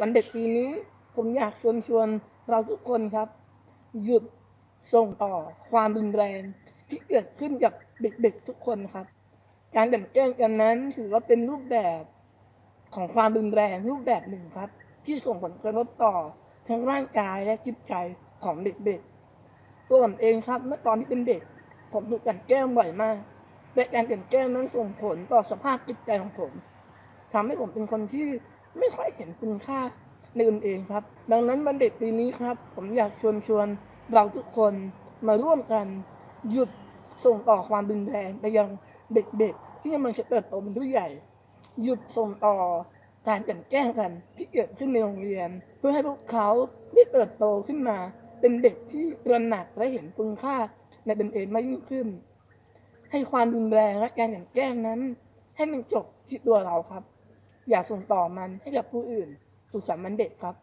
วันเด็กปีนี้ผมอยากชวนชวนเราทุกคนครับ หยุดส่งต่อความรุนแรงที่เกิดขึ้นกับเด็กๆทุกคนครับ การกลันแกล้งกันนั้นถือว่าเป็นรูปแบบของความรุนแรงรูปแบบหนึ่งครับ ที่ส่งผลกระทบต่อทั้งร่างกายและจิตใจของเด็กๆ ตัวผมเองครับเมื่อตอนที่เป็นเด็ก ผมถูกกันแกล้งบ่อยมากและการกันแกล้งนั้นส่งผลต่อสภาพจิตใจของผมทำให้ผมเป็นคนที่ ไม่ค่อยเห็นคุณค่าในตนเองครับ ดังนั้นวันเด็กปีนี้ครับ ผมอยากชวนชวนเราทุกคนมาร่วมกันหยุดส่งต่อความรุนแรงไปยังเด็กๆ ที่กำลังจะเติบโตเป็นผู้ใหญ่ หยุดส่งต่อการกันแกล้งกันที่เกิดขึ้นในโรงเรียน เพื่อให้พวกเขาได้เติบโตขึ้นมา เป็นเด็กที่ตระหนักและเห็นคุณค่าในตนเองมากยิ่งขึ้น ให้ความรุนแรงและการกันแกล้งนั้น ให้มันจบที่ตัวเราครับ อย่าส่งต่อมันให้กับผู้อื่น สุขสันต์วันเด็กครับ